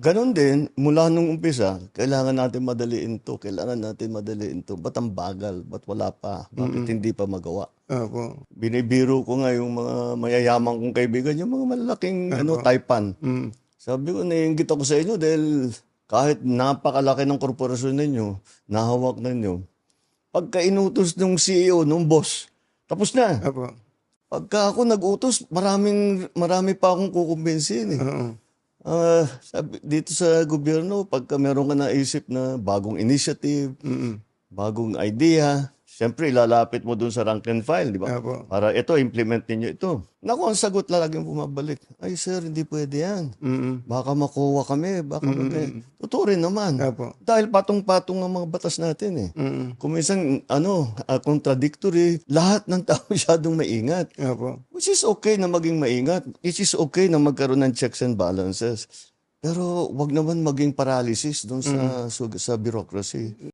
Ganon din, mula nung umpisa, kailangan natin madaliin to, kailangan natin madaliin to. Ba't ang bagal? Ba't wala pa? Bakit hindi pa magawa? Opo. Binibiro ko nga yung mga mayayaman kong kaibigan, yung mga malalaking ano, taipan. Mm. Sabi ko, naiingit ako sa inyo dahil kahit napakalaki ng korporasyon ninyo, nahawak ninyo, pagka inutos ng CEO, ng boss, tapos na. Opo. Pagka ako nag-utos, maraming, marami pa akong kukumbinsin eh. Oo. Ah, sabi, dito sa gobyerno, pagka meron ka naisip na bagong initiative, Mm. bagong idea, siyempre ilalapit mo dun sa rank and file, di ba? Opo. Para ito, implement ninyo ito. Naku, ang sagot laging bumabalik. Ay sir, hindi pwede yan. Mm. Baka makuha kami, baka mm Totoo rin naman. Opo. Dahil patong-patong ang mga batas natin eh. Mm. Kung minsan, ano, ah, contradictory, lahat ng tao masyadong maingat. Opo. Which is okay na maging maingat. Which is okay na magkaroon ng checks and balances. Pero wag naman maging paralysis doon sa, sa, sa bureaucracy.